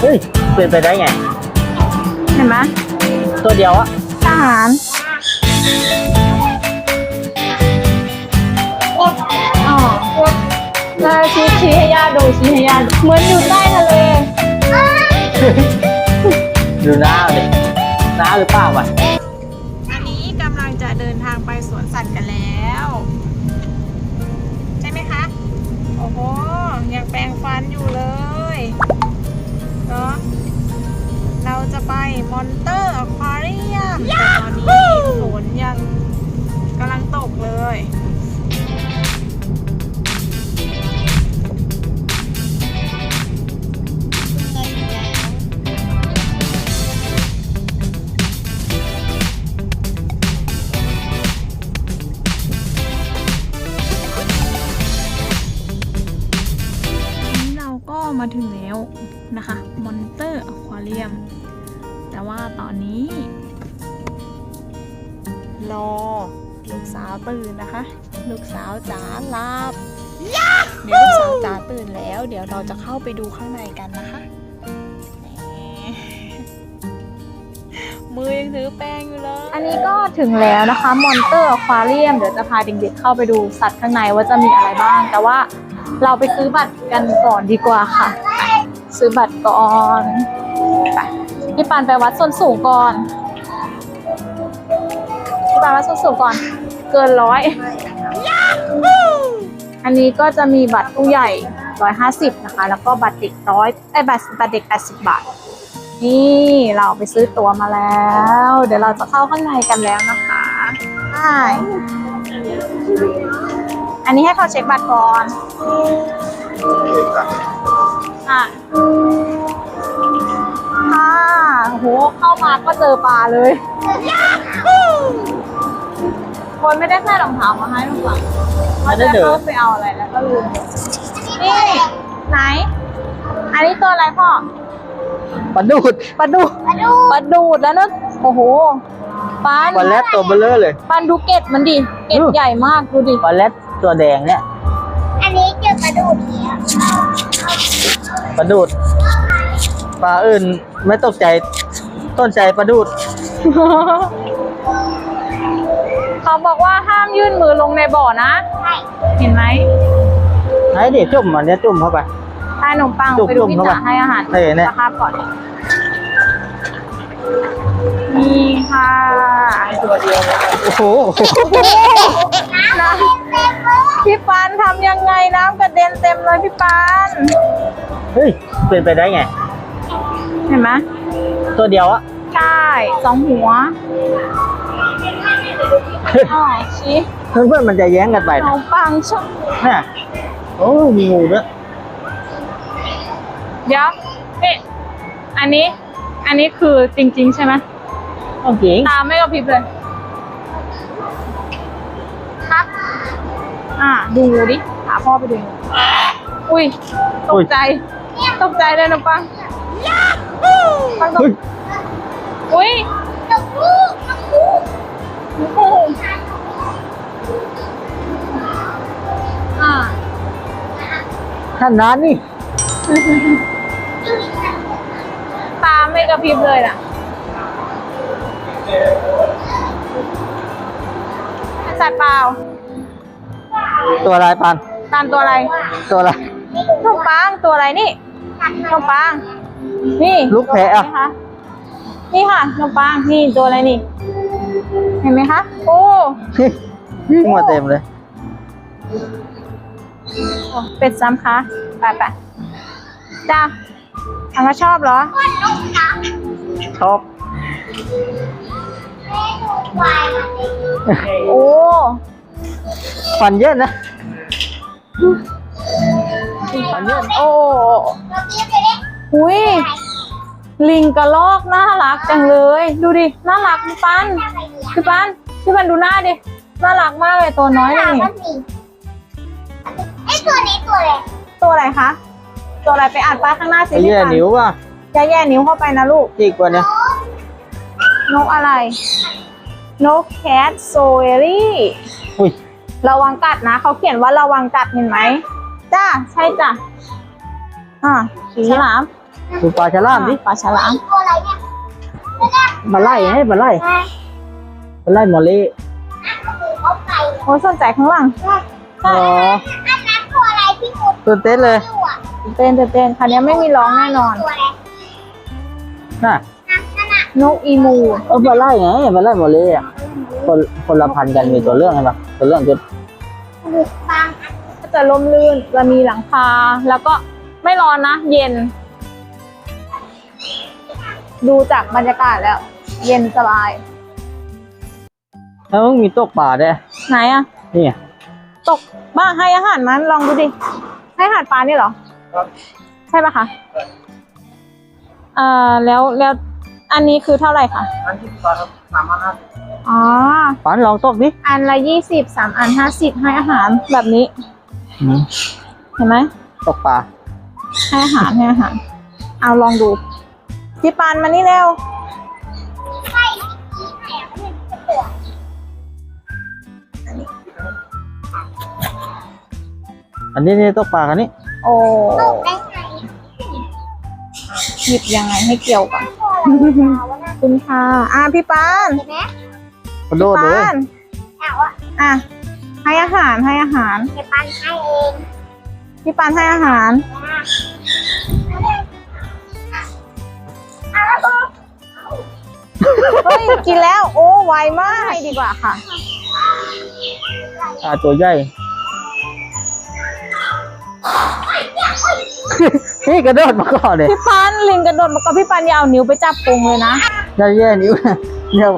เฮ้ยเป็นไปได้ไง เห็นไหมตัวเดียวอะทหารอ๋อได้ชี้ชี้ให้ย่าดูชี้ให้ย่าดูเหมือนอยู่ใต้ทะเลดูหน้าเลยหน้าหรือเปล่าวะ จะไปมอนเตอร์อควาเรียมแต่ตอนนี้ฝนยังกำลังตกเลย ตื่นนะคะ ลูกสาวจ๋าหลับเดี๋ยวลูกสาวจ๋าตื่นแล้ว เดี๋ยวเราจะเข้าไปดูข้างในกันนะคะแหมมือยังถือแป้งอยู่เลย อันนี้ก็ถึงแล้วนะคะมอนเตอร์อควาเรียมเดี๋ยวจะพาเด็กๆเข้าไปดูสัตว์ข้างในว่าจะมีอะไรบ้าง แต่ว่าเราไปซื้อบัตรกันก่อนดีกว่าค่ะ ซื้อบัตรก่อนไปพี่ปานไปวัดส้นสูงก่อนพี่ปานวัดส้นสูงก่อน เกินร้อยอันนี้ก็จะมีบัตรผู้ใหญ่ร้อยห้าสิบนะคะ แล้วก็บัตรเด็กร้อยไอ้บัตรบัตรเด็กแปดสิบบาท นี่เราไปซื้อตั๋วมาแล้ว เดี๋ยวเราจะเข้าข้างในกันแล้วนะคะใช่อันนี้ให้เขาเช็คบัตรก่อนค่ะค่ะโหเข้ามาก็เจอปลาเลย คนไม่ได้ใส่รองเท้ามาให้หรอกว่าจะเข้าไปเอาอะไรแล้วก็ลืมนี่ไหน อันนี้ตัวอะไรพ่อปลาดูดปลาดูปลาดูปลาดูดแล้วนะโอ้โหปลาปลาแรดตัวเบลเลอร์เลยปลาดูเกตมันดิเกตใหญ่มากดูดิปลาแรดตัวแดงเนี่ย อันนี้เกี่ยวกับดูดเนี่ยปลาดูดปลาอื่นไม่ตกใจต้นใจปลาดูด เขาบอกว่าห้ามยื่นมือลงในบ่อนะ ใช่เห็นไหมไอ้เด็กจุ่มมันเนี้ยจุ่มเข้าไป ให้ขนมปังจุ่มไปดูจุ่มพี่เข้าจ๋าไปให้อาหารเออเนี่ยสภาพก่อนนี่ค่ะตัวเดียวโอ้โหนะพี่ปานทำยังไงน้ำกระเด็นเต็มเลยพี่ปานเฮ้ยเป็นไปได้ไง เห็นไหมตัวเดียวอะใช่สองหัว อ๋อชี้เพื่อนๆมันจะแย้งกันไปขนนะมปังชอบน่ะโอ้มีงูด้วยเดี๋ยวนี่อันนี้ อันนี้คือจริง ๆ ใช่ไหมต้องจริงตาไม่กระพริบเลยครับอ่า ดูดิหาพ่อไปดู อุ้ย ตกใจ ตกใจเลยนะปังปังตกเฮ้ยอุ้ย ท่านนั้นนี่ตาไม่กระพริบเลยน่ะสัตว์เปล่า ตัวอะไรปันตามตัวอะไรตัวอะไรนมปังตัวอะไรนี่นมปัง นี่ลูกแพะอะตัวไรคนี่ค่ะนมปังนี่ตัวอะไรนี่ เห็นไหมคะ โอ้วิ่งมาเต็มเลย เป็ดซ้ำคะไปไปจ้าทางก็ชอบเหรอก้อนนกนะชอบแม่หนูควายมาเองโอ้ฟันเยอะนะฟันเยอะโอ้เราเก็บเลยเนี่ยหุยลิงกระลอกน่ารักจังเลย ดูดิ น่ารักพี่ปันพี่ปันพี่ปันดูหน้าดิ น่ารักมากเลยตัวน้อยเลยถามนี่ว่ามีไอ้ ตัวนี้ตัวอะไรตัวอะไรคะ ตัวอะไรไปอ่านป้ายข้างหน้าสิไอ้พี่เหี้ยปันนิ้วว่ะจะแย่นิ้วเข้าไปนะลูกจีกว่าเนี้ยนกอะไร นกแคทโซเอรี่อุ้ยระวังกัดนะ เขาเขียนว่าระวังกัดเห็นไหม จ้า ใช่จ้ะ อ่าฉลามดูปลาฉลามดิปลาฉลาม ตัวอะไรเนี่ยมาไล่ให้มาไล่แม่มาไล่หมอเล่เขาไก่โอ้ยสนใจข้างหลัง อ๋อ อันนั้น ตัวอะไรที่มุดตื่นเต้นเลยอยู่อะเต้นเต้นคันนี้ไม่มีร้องแน่นอน ตัวอะไรน่ะนั่นน่ะนกอีมูเออมาไล่ไงมาไล่หมอเล่อะคนคนละพันกันมีตัวเรื่องใช่ปะตัวเรื่องจุดบางก็จะล่มลื่นจะมีหลังคา แล้วก็ไม่ร้อนนะ เย็น ดูจากบรรยากาศแล้ว เย็นสบาย แล้วมึงมีตกปลาได้วยไหนอะนี่ไง ตกบ้างให้อาหารมันลองดูดิ ให้อาหารปลานี่เหรอใช่ปะคะเอ่อแล้วแล้วอันนี้คือเท่าไหร่คะอันที่ปลาสามพันห้าอ๋อปันลองตกดิอันละยี่สิบสามอันห้าสิบให้อาหารแบบนี้ เห็นไหมตกปลาให้อาหารให้อาหาร เอาลองดู พี่ปานมานี่เร็ว อันนี้นี่ตกปลากันนี่โอ้ตกได้ไงหยิบยังไงให้เกี่ยวก่อนตัวอะไรขาวๆนะคุณค่ะอะพี่ปานเห็นไหมกระโดดเลยปานถามว่าอะให้อาหารให้อาหารเก็บปันให้เองพี่ปานให้อาหารนะแล้วก็เฮ้ยกินแล้ว โอ้ไวมากให้ดีกว่าค่ะปลาตัวใหญ่ นี่กระโดดมาก่อนเลยพี่ปานลิงกระโดดมากับพี่ปานอย่าเอานิ้วไปจับพุงเลยนะได้แย่นิ้วเนี่ย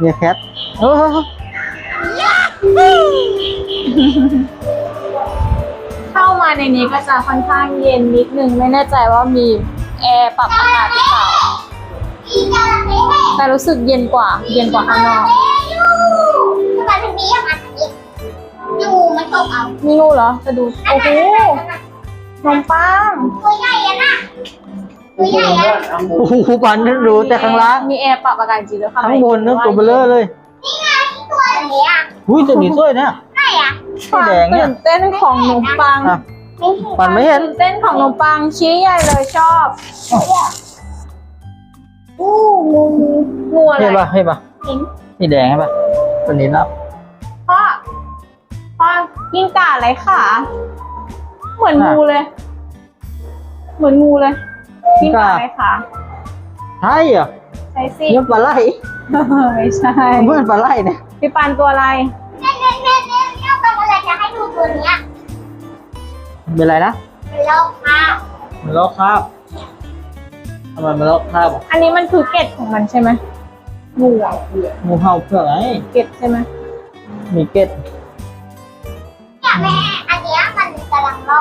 เนี่ยแคทโอ้โหเข้ามาในนี้ก็จะค่อนข้างเย็นนิดนึงไม่แน่ใจว่ามีแอร์ปรับอากาศหรือเปล่าอีกาละเต้แต่รู้สึกเย็นกว่า เย็นกว่าข้างนอก อยู่ทำไมถึงนี้อะมันอีกอยู่มันตกเอามีงูเหรอจะดูโอ้โหนมปังตัวใหญ่อะน่ะตัวใหญ่อะโอ้โหปันรู้แต่ข้างล่างมีแอร์ปรับอากาศจริงด้วยค่ะข้างบนนึกตัวเบลอเลยนี่ไงตัวนี้อะหุ้ยตัวนี้สวยเนี่ยใช่อะสีแดงเนี่ตื่ยนเต้นของนมปังอะไม่เห็นปันไม่เห็นตื่นเต้นของนมปังชี้ใหญ่เลยชอบอู้งูงูอะไรเห็นปะเห็นปะเห็นนี่แดงใช่ปะตัวนี้รับพ่อ พ่อกิ้งก่าอะไรขาเหมือนงูเลย เหมือนงูเลยกิ้งก่าอะไรขาใช่เหรอใช่สิเนี่ยปลาไหลไม่ใช่เหมือนปลาไหลเนี่ยพี่ปันตัวอะไรเนี่ยเนี่ยเนี่ยเนี่ยเนี่ยเป็นอะไรจะให้ดูตัวเนี้ยเป็นไรนะเป็นโรคค่ะมันลอกคราบทำไมมันลอกคราบอะอันนี้มันคือเกล็ดของมันใช่ไหมงูอะงูเห่าเพื่อกไงเกล็ดใช่ไหมมีเกล็ดเนี่ย แม่ อันเนี้ยมันกำลังลอ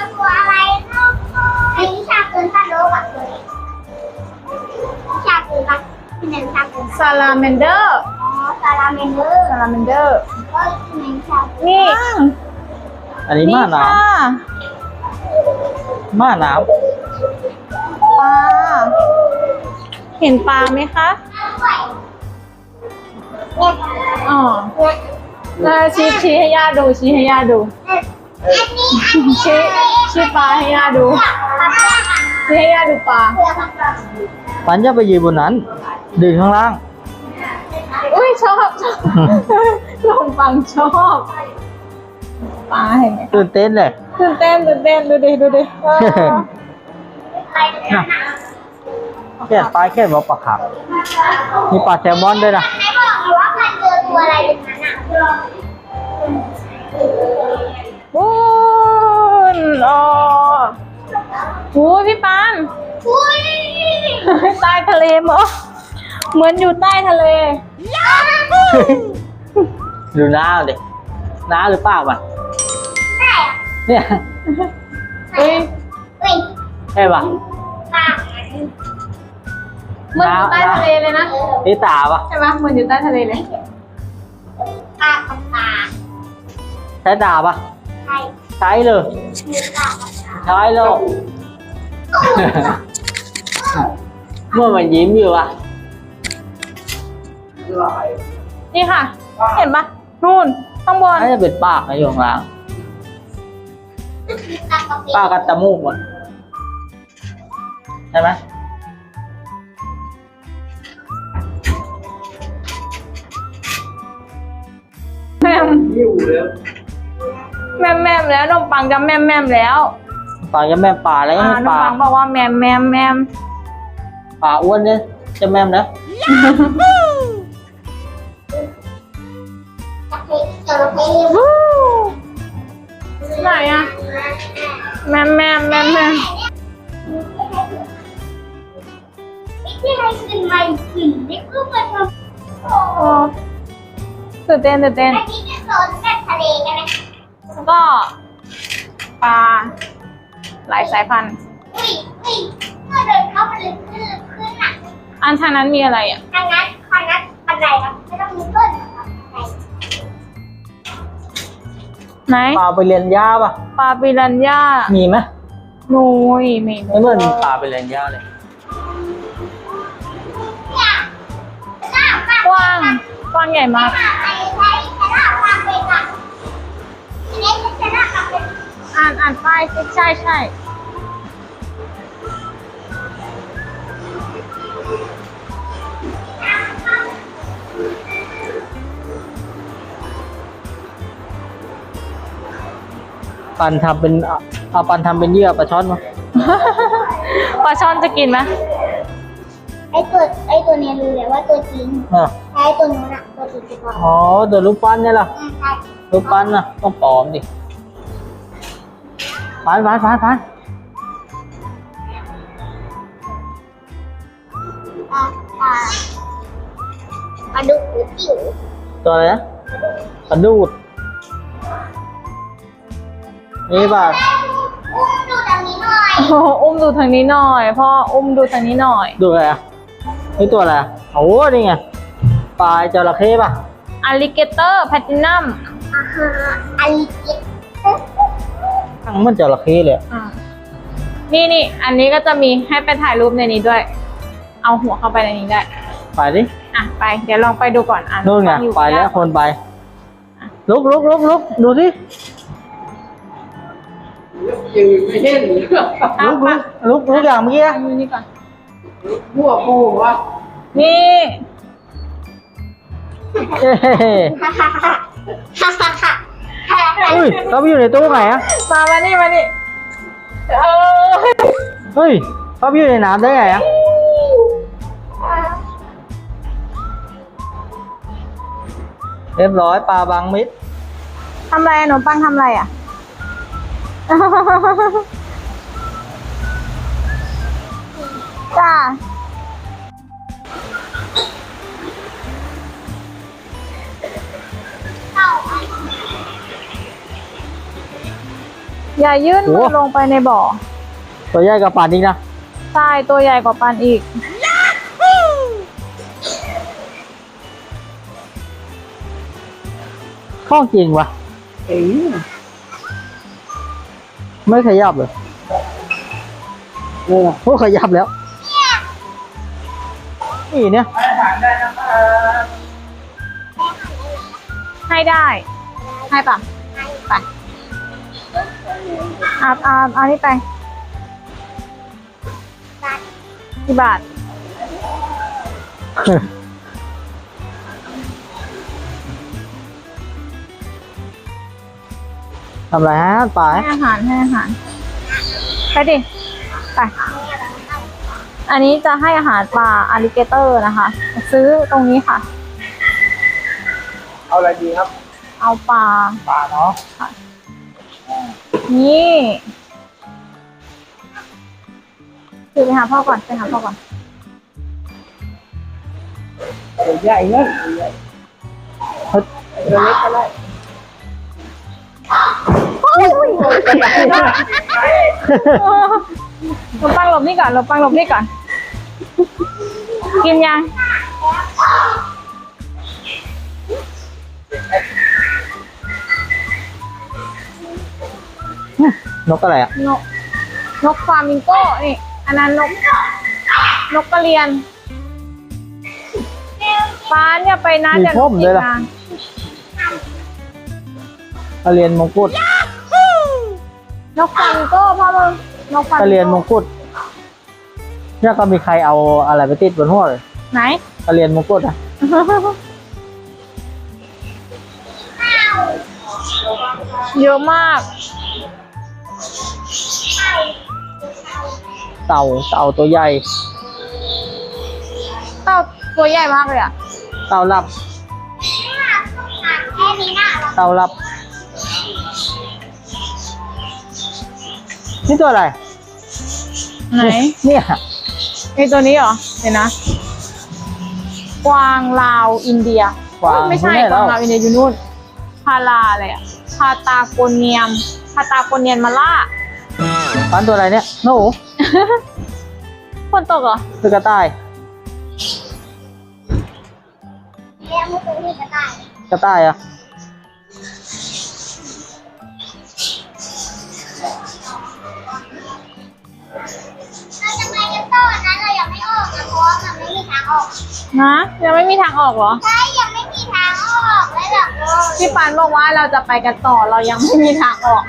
กตัวอะไรเนาะไอ้วิชาเกินต้านโรคอะตัวนี้วิชาเกินปะที่ไหนวิชาเกินซาลาเมนเดอร์อ๋อซาลาเมนเดอร์ซาลาเมนเดอร์ ก็ที่ไหนวิชาเกินนี่อันนี้นี่ม่าน้ค่ะำม่าน้ปลาเห็นปลาไหมคะ เนี่ยอ๋อ เออชี้ชี้ให้ย่าดูชี้ให้ย่าดูอันนี้อันนี้ชี้ชี้ปลาให้ย่าดูชี้ให้ย่าดูปลาำปันจะไปยืนบนนั้น ดึงข้างล่าง อุ้ยชอบชอบลงฟังชอบปลาเห็นไหมตื่นเต้นเลยตื่นเต้นตื่นเต้นดูดิดูดิเออน่ะแค่ปลายแค่บอกปลาขับมีปลาแซลมอนด้วยนะไหนบอกเลยว่ามันเจอตัวอะไรเป็นนั้นอะ วุ้นอ๋อโอ้ยพี่ปานอุ้ยใต้ทะเลมั้งเหมือนอยู่ใต้ทะเลดูหน้าดิหน้าหรือเปล่ามันใช่อะเนี่ยเฮ้ยเฮ้ยใช่ปะปากเหมือนอยู่ใต้ทะเลเลยนะนี่ตาปะใช่ไหมเหมือนอยู่ใต้ทะเลเลย ปากกับปากใช้ตาปะใช่ใช้เลยมีปากกับปากใช้เลยเมื่อมันยิ้มอยู่อะนี่ค่ะ เห็นปะนู่นข้างบนน่าจะเป็นปากนะอยู่ข้างล่างตักกะปิป้ากัดจมูกหมดใช่ไหม แม่มแม่มแม่มแล้วนมปังจะแม่มแม่มแล้วป่าจะแม่ป่าแล้วอ่าให้นมป่าปังบอกว่าแม่มแม่มแม่มป่าอ้วนเนี่ยจะแม่มนะกะปิจระเข้วู้ไหนอะแม่มแม่มแม่มแม่มที่ให้กินใหม่กลิ่นนี่ก็เป็นแบบโอ้โอ้ ตื่นเต้นตื่นเต้นอันนี้เป็นโซนแบบทะเลใช่ไหมแล้วก็ปลาหลายสายพันธุ์ อุ้ยอุ้ยเมื่อเดินเข้ามันลึกขึ้นลึกขึ้นอะอันทางนั้นมีอะไรอะ ทางนั้นทางนั้นบันไดครับไม่ต้องมีเพื่อนนะครับบันไดไหนป่าไปเรียนหญ้าป่ะ ปลาปิรันย่ามีไหมนุยมีไม่เหมือนป่าไปเรียนหญ้าเลย เนี่ยหน้าปากกว้าง กว้างใหญ่มากไอ้ไอ้หน้าปากเป็นอะอันนี้จะหน้าปากเป็นอ่านอ่านป้ายสิใช่ใช่ปันทำเป็นเอาเอาปันทำเป็นเหยื่อปลาช่อนมาปลาช่อนจะกินไหมไอ้ตัวไอ้ตัวเนี้ยรู้เลยว่าตัวจริงอะ ไอ้ตัวนู้นอะตัวจริงจะพออ๋อเดี๋ยวรูปปั้นเนี่ยล่ะอืมใช่รูปปั้นน่ะต้องปลอมดิปานปานปานปานอ่าอ่าปลาดุกหรือจิ๋วตัวอะไรนะปลาดูดนี่ป่ะอุ้มดูตรงนี้หน่อยโอ้โหอุ้มดูทางนี้หน่อยพ่ออุ้มดูทางนี้หน่อย ดูอะไรอะนี่ตัวอะไรอะโอ้โหนี่ไง ปลาจระเข้ป่ะอ l ลิเกเตอร์แพลตินัมอ่าฮะอันนี้กินทั้งมันจระเข้เลยอะนี่นี่อันนี้ก็จะมีให้ไปถ่ายรูปในนี้ด้วย เอาหัวเข้าไปในนี้ได้ ไปดิอะไป เดี๋ยวลองไปดูก่อนอะนู่นไงฟัอยู่ไปแล้วยากคนไปลุกลุกลุกลุกดูสิยืนไม่เห็นอะลุกมาลุกลุกลุกอย่างเมื่อกี้ไปอะดูนี่ก่อนหัวปูวะนี่เอ้ย ฮ่าฮ่าฮ่าฮ่าฮ่าฮ่าอุ้ยเราบอยู่ในตู้ไหนอะมามานี่มานี่เออเฮ้ยเราบอยู่ในน้ำได้ไงอะเรียบร้อยปลาบางมิดทำไรหนูปังทำไรอะ จ้า อย่ายื่นมือลงไปในบ่อตัวใหญ่กับปลาอีกนะใช่ตัวใหญ่กว่าปันอีก ข้องจริงวะเอ้ยไม่ขยับเลยเออโอ้ขยับแล้ว นี่เนี่ยให้ได้ ให้ปะไป อาบอาบเอานี่ไปกี่บาท ทำไรฮะปลาให้อาหารให้อาหาร ไปดิ ไป อันนี้จะให้อาหารปลาอ l ลิเกเตอร์นะคะ ซื้อตรงนี้ค่ะ เอาอะไรดีครับ เอาปลาปลาเนาะ นี่คือไปหาพ่อก่อน ไปหาพ่อก่อนตัวใหญ่เนอะตัวใหญ่เฮ้ยตัวเล็กก็ได้หลบปังหลบนี่ก่อนหลบปังหลบนี่ก่อน กินยัง นกอะไรอะ นก นกฟลามิงโก้นี่อันนั้นนก นกกระเรียนป้าเนี่ยไปนะมีเดี๋ยวพ่มด้วยนล่ะกกินนะเอาเรียนมงกุฎนกฟันก็พ่อมึงนกฟันกระเรียนมงกุฎเนี่ยก็มีใครเอาอะไรไปติดบนหัวเลยไหน กระเรียนมงกุฎอะเยอะมาก เต่าเต่าตัวใหญ่ เต่าตัวใหญ่มากเลยอะ เต่าลับ แค่นี้น่ะเต่าลับ นี่ตัวอะไร ไหนเนี่ยไอตัวนี้เหรอเดี๋ยวนะ กวางลาวอินเดียกวางไม่ใช่ไม่ใช่กวางแล้วลาวอินเดียอยู่นู่น พาราอะไรอะพาตาโกเนียมพาตาโกเนียนมาล่าฟันตัวอะไรเนี่ยหนูฝนตกเหรอคือกระต่ายเรียกมือถือที่กระต่ายกระต่ายอะเราจะไปกันต่อนะเรายังไม่ออกนะเพราะว่ามันไม่มีทางออกนะยังไม่มีทางออกเหรอใช่ พี่ปานบอกว่าเราจะไปกันต่อเรายังไม่มีทางออก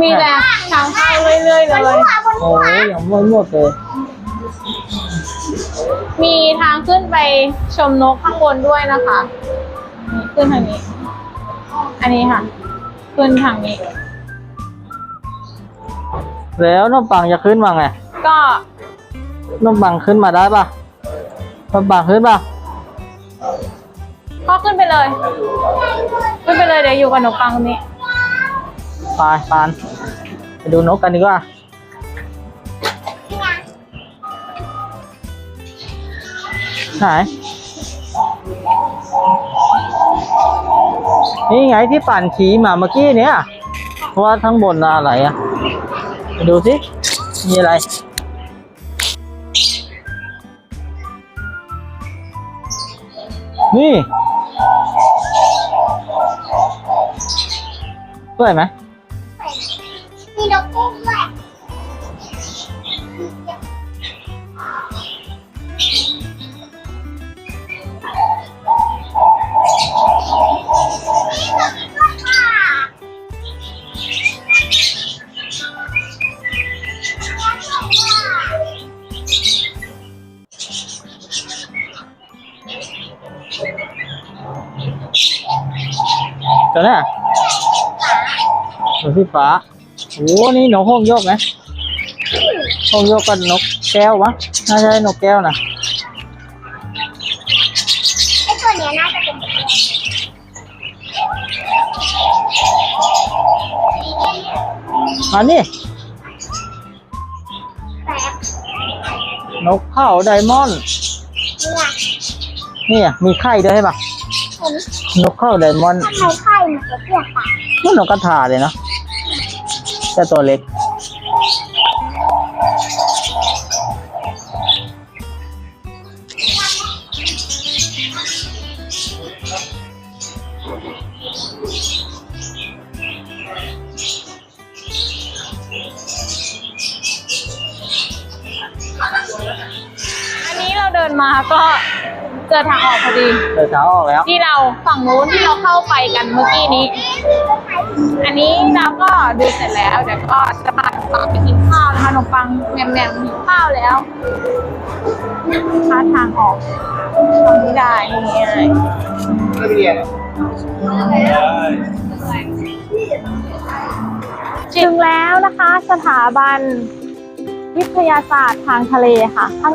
มีแต่ทางเข้าเรื่อยๆบนเลยหัวบนโอ้หัวยยังไม่หมดเลยมีทางขึ้นไปชมนกข้างบนด้วยนะคะนี่ขึ้นทางนี้ อันนี้ค่ะ ขึ้นทางนี้ แล้วน้องปังจะขึ้นมาไง ก็น้องปังขึ้นมาได้ปะน้องปังขึ้นปะ ก็ขึ้นไปเลย ขึ้นไปเลยเดี๋ยวอยู่กับนกปังตรงนี้ไปปานไปดูนกกันดีกว่า ไหน นี่ไงที่ปั่นขี่มาเมื่อกี้เนี่ยเพราะว่าทั้งบนอะไรอะไปดูสิ มีอะไรนี่ สวยไหมมีนกกุ้งด้วยนี่ก็มีด้วยค่ะตัวเนี้ยตัวสีฟ้าโอ้นี่นกห้องโยกนะห้องโยกกับนกแก้ววะน่าจะใช่นกแก้วนะไอ้ตัวเนี้ยน่าจะเป็นตัวอันนี้แปลกนกเขาไดมอนด์เนี่ยนี่มีไข่ด้วยใช่ปะเห็นนกเขาไดมอนด์ทำไมไข่มันจะเปียกปากมันนกกระทาเลยเนาะ แอทางออกพอดีเดินเท้าออกแล้ว ที่เราฝั่งนู้นที่เราเข้าไปกันเมื่อกี้นี้ อันนี้เราก็ดูเสร็จแล้วเดี๋ยวก็จะพาขนมปังไปกินข้าวนะคะขนมปังแหนมๆหิวข้าวแล้วพาทางออกตรงนี้ได้นี่ไงนักเรียนถึงแล้วนะคะสถาบันวิทยาศาสตร์ทางทะเลค่ะข้าง